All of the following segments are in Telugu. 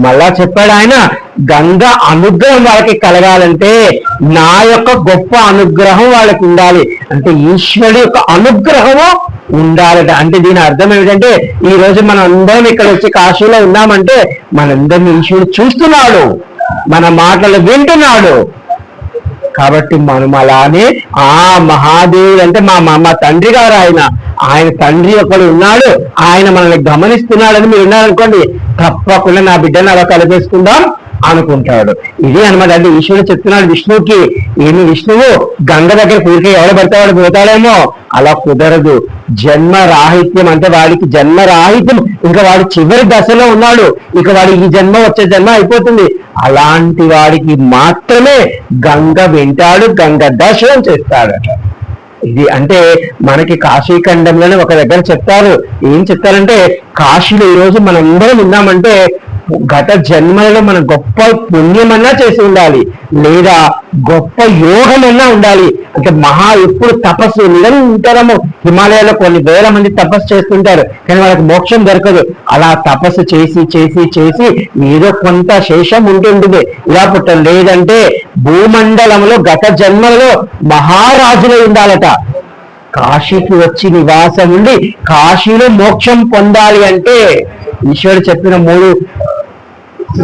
మళ్ళా చెప్పాడు ఆయన గంగ అనుగ్రహం వాళ్ళకి కలగాలంటే నా యొక్క గొప్ప అనుగ్రహం వాళ్ళకి ఉండాలి. అంటే ఈశ్వరుడు యొక్క అనుగ్రహము ఉండాలట. అంటే దీని అర్థం ఏమిటంటే ఈ రోజు మనం అందరం ఇక్కడ వచ్చి కాశీలో ఉన్నామంటే మనందరిని ఈశ్వరుడు చూస్తున్నాడు. మన మాటలు వింటున్నాడు. కాబట్టి మనం అలానే ఆ మహాదేవుడు అంటే మా మా మా తండ్రి గారు ఆయన ఆయన తండ్రి ఒకడు ఉన్నాడు ఆయన మనల్ని గమనిస్తున్నాడని మీరు ఉన్నారనుకోండి తప్పకుండా నా బిడ్డను అలా కలిపేసుకుందాం అనుకుంటాడు. ఇది అనమాట అంటే ఈశ్వరుడు చెప్తున్నాడు విష్ణువుకి ఏమి విష్ణువు గంగ దగ్గర పూరికే ఎవడు పడితే వాడు పోతాడేమో? అలా కుదరదు. జన్మ రాహిత్యం అంటే వాడికి జన్మ రాహిత్యం. ఇంకా వాడు చివరి దశలో ఉన్నాడు. ఇక వాడి ఈ జన్మ వచ్చే జన్మ అయిపోతుంది. అలాంటి వాడికి మాత్రమే గంగ వింటాడు గంగ దర్శనం చేస్తాడట. ఇది అంటే మనకి కాశీ ఖండంలోనే ఒక దగ్గర చెప్తారు. ఏం చెప్తారంటే కాశీలో ఈ రోజు మనందరం ఉన్నామంటే గత జన్మలలో మన గొప్ప పుణ్యమన్నా చేసి ఉండాలి. లేదా గొప్ప యోగమన్నా ఉండాలి. అంటే మహా ఎప్పుడు తపస్సు నిరంతరము హిమాలయాల్లో కొన్ని వేల మంది తపస్సు చేస్తుంటారు. కానీ వాళ్ళకి మోక్షం దొరకదు. అలా తపస్సు చేసి చేసి చేసి ఏదో కొంత శేషం ఉంటుంటుంది. ఇలా పుట్ట లేదంటే భూమండలంలో గత జన్మలలో మహారాజులే ఉండాలట. కాశీకి వచ్చి నివాసం ఉండి కాశీలో మోక్షం పొందాలి అంటే ఈశ్వరుడు చెప్పిన మూడు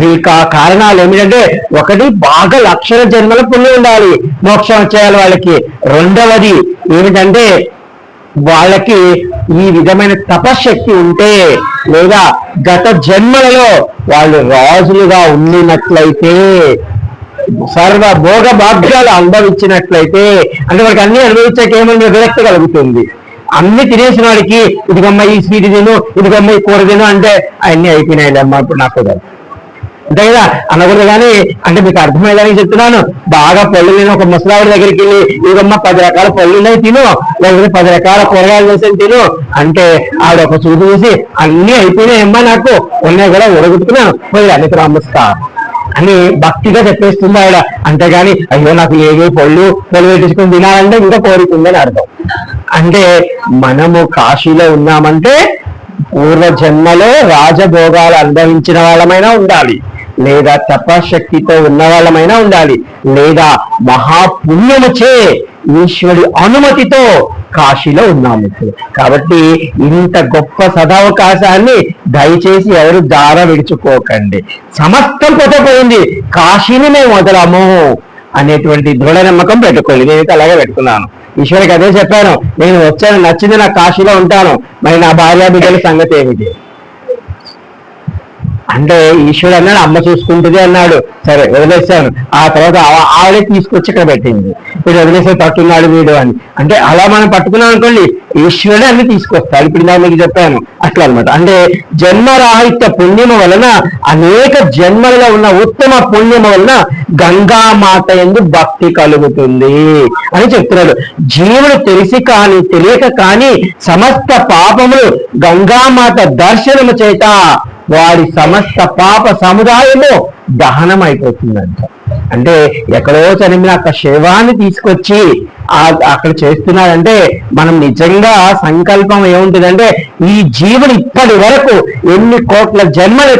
ఈ కారణాలు ఏమిటంటే ఒకటి బాగా లక్షల జన్మల పుణ్యం ఉండాలి. మోక్షం చేయాలి వాళ్ళకి. రెండవది ఏమిటంటే వాళ్ళకి ఈ విధమైన తపశక్తి ఉంటే లేదా గత జన్మలలో వాళ్ళు రాజులుగా ఉండినట్లయితే సర్వ భోగ భాగ్యాలు అనుభవించినట్లయితే అంటే వాడికి అన్ని అనుభవించాక ఏమన్నా విరక్తి కలుగుతుంది. అన్ని తినేసిన వాడికి ఇదిగమ్మ ఈ స్వీట్ తిను ఇదిగమ్మ ఈ కూర తిను అంటే అన్ని అయిపోయినాయి అమ్మ ఇప్పుడు నాకు అంతే కదా? అనకూడదు కానీ అంటే మీకు అర్థమయ్యేదానికి చెప్తున్నాను. బాగా పళ్ళు నేను ఒక ముసలావిడ దగ్గరికి వెళ్ళి ఇదిగమ్మ పది రకాల పళ్ళు ఉన్నాయి తిను. లేకపోతే పది రకాల కూరగాయలు వేసి తిను. అంటే ఆవిడ ఒక చూపు చూసి అన్ని అయిపోయినాయమ్మా నాకు. ఉన్నాయి కూడా ఉడగొట్టుకున్నాను. పోయి అన్ని నమస్కారం అని భక్తిగా చెప్పేస్తుంది ఆవిడ. అంతేగాని అయ్యో నాకు ఏవే పళ్ళు పళ్ళు పెట్టించుకొని తినాలంటే ఇంకా కోరుకుందని అర్థం. అంటే మనము కాశీలో ఉన్నామంటే పూర్వ జన్మలో రాజభోగాలు అనుభవించిన వాళ్ళమైనా ఉండాలి. లేదా తపశక్తితో ఉన్న వాళ్ళమైనా ఉండాలి. లేదా మహాపుణ్యముచే ఈశ్వరుడి అనుమతితో కాశీలో ఉన్నాము. కాబట్టి ఇంత గొప్ప సదావకాశాన్ని దయచేసి ఎవరు దార విడుచుకోకండి సమస్తం పోతే కాశీని మేము వదలము అనేటువంటి దృఢ నమ్మకం పెట్టుకోండి నేనైతే అలాగే పెట్టుకున్నాను. ఈశ్వరికి అదే చెప్పాను. నేను వచ్చాను నచ్చింది నా కాశీలో ఉంటాను. మరి నా భార్య బిడ్డల సంగతి ఏమిటి? అంటే ఈశ్వరుడు అన్నాడు అమ్మ చూసుకుంటుంది అన్నాడు. సరే వదిలేశాను. ఆ తర్వాత ఆవిడే తీసుకొచ్చి ఇక్కడ పెట్టింది. ఇప్పుడు వదిలేసే పట్టున్నాడు వీడు అని. అంటే అలా మనం పట్టుకున్నాం అనుకోండి ఈశ్వరుడే అన్ని తీసుకొస్తాడు. ఇప్పుడు నేను మీకు చెప్పాను. అట్లా అన్నమాట. అంటే జన్మరాహిత్య పుణ్యము వలన అనేక జన్మలలో ఉన్న ఉత్తమ పుణ్యము వలన గంగామాత ఎందు భక్తి కలుగుతుంది అని చెప్తున్నాడు. జీవుడు తెలిసి కానీ తెలియక కానీ సమస్త పాపములు గంగామాత దర్శనము చేత వాడి సమస్త పాప సముదాయము దహనం అయిపోతుందంట అంటే ఎక్కడో చనిమిన అక్కడ శవాన్ని తీసుకొచ్చి అక్కడ చేస్తున్నాడంటే మనం నిజంగా సంకల్పం ఏముంటుందంటే ఈ జీవుడు ఇప్పటి వరకు ఎన్ని కోట్ల జన్మలు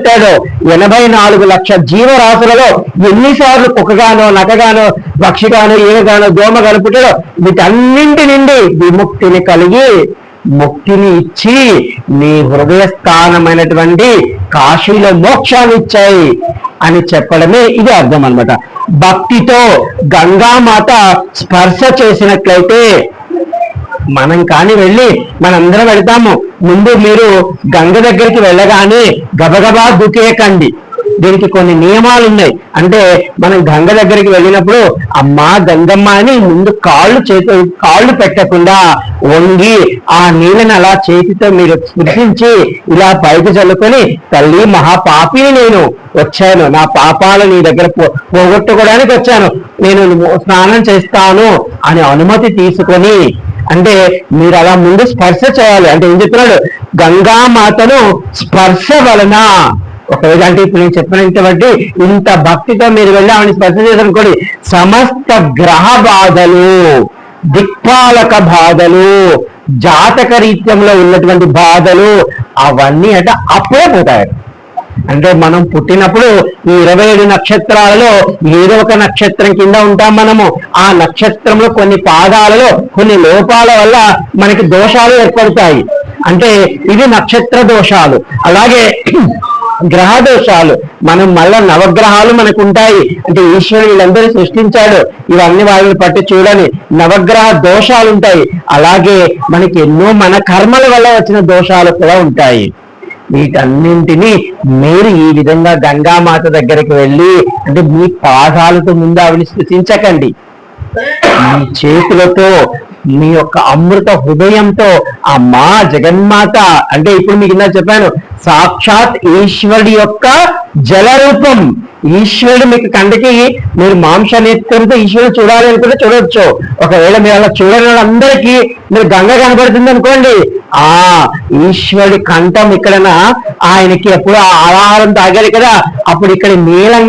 ఎనభై నాలుగు లక్షల జీవరాశులలో ఎన్నిసార్లు కుక్కగానో నకగానో పక్షిగానో ఏగానో దోమ కలుపుతాడో వీటన్నింటి నుండి విముక్తిని కలిగి ముక్తిని ఇచ్చి నీ హృదయ స్థానమైనటువంటి కాశీలో మోక్షాన్ని ఇచ్చాయి అని చెప్పడమే ఇది అర్థం అన్నమాట. భక్తితో గంగామాత స్పర్శ చేసినట్లయితే మనం కానీ వెళ్ళి మనందరం వెళ్తాము. ముందు మీరు గంగ దగ్గరికి వెళ్ళగానే గబగబా దుకేయకండి. దీనికి కొన్ని నియమాలు ఉన్నాయి. అంటే మనం గంగ దగ్గరికి వెళ్ళినప్పుడు అమ్మా గంగమ్మ అని ముందు కాళ్ళు చేతి కాళ్ళు పెట్టకుండా వంగి ఆ నీళ్ళని అలా చేతితో మీరు స్పృశించి ఇలా పైకి చల్లుకొని తల్లి మహాపాపిని నేను వచ్చాను. నా పాపాలు నీ దగ్గర పోగొట్టుకోవడానికి వచ్చాను. నేను స్నానం చేస్తాను అని అనుమతి తీసుకొని అంటే మీరు అలా ముందు స్పర్శ చేయాలి. అంటే ఏం చెప్తున్నాడు? గంగామాతను స్పర్శ వలన ఒకవేళ అంటే ఇప్పుడు నేను చెప్పినటువంటి ఇంత భక్తితో మీరు వెళ్ళి ఆవిడ స్పర్శ చేసనుకోండి సమస్త గ్రహ బాధలు దిక్పాలక బాధలు జాతక రీత్యంలో ఉన్నటువంటి బాధలు అవన్నీ అంటే అప్పుడే పోతాయి. అంటే మనం పుట్టినప్పుడు ఈ ఇరవై ఏడు నక్షత్రాలలో ఏదో ఒక నక్షత్రం కింద ఉంటాం మనము. ఆ నక్షత్రంలో కొన్ని పాదాలలో కొన్ని లోపాల వల్ల మనకి దోషాలు ఏర్పడతాయి. అంటే ఇవి నక్షత్ర దోషాలు. అలాగే గ్రహ దోషాలు మనం మళ్ళా నవగ్రహాలు మనకు ఉంటాయి అంటే ఈశ్వరుడు వీళ్ళందరూ సృష్టించాడు. ఇవన్నీ వాళ్ళని పట్టి చూడని నవగ్రహ దోషాలు ఉంటాయి అలాగే మనకి ఎన్నో మన కర్మల వల్ల వచ్చిన దోషాలు కూడా ఉంటాయి. వీటన్నింటినీ మీరు ఈ విధంగా గంగామాత దగ్గరికి వెళ్ళి అంటే మీ పాదాలతో ముందు ఆవిని స్థుతించకండి. మీ చేతులతో మీ యొక్క అమృత హృదయంతో ఆ మా జగన్మాత అంటే ఇప్పుడు మీకు ఇందా చెప్పాను సాక్షాత్ ఈశ్వరుడి యొక్క జలరూపం. ఈశ్వరుడు మీకు కంటికి మీరు మాంస ఎత్తుకుంటే ఈశ్వరుడు చూడాలి అనుకుంటే చూడొచ్చు. ఒకవేళ మీరు అలా చూడని వాళ్ళందరికీ మీరు గంగ కనబడుతుంది అనుకోండి. ఆ ఈశ్వరుడి కంఠం ఇక్కడన ఆయనకి ఎప్పుడు ఆ ఆహారం తాగారు కదా. అప్పుడు ఇక్కడ నీలంగా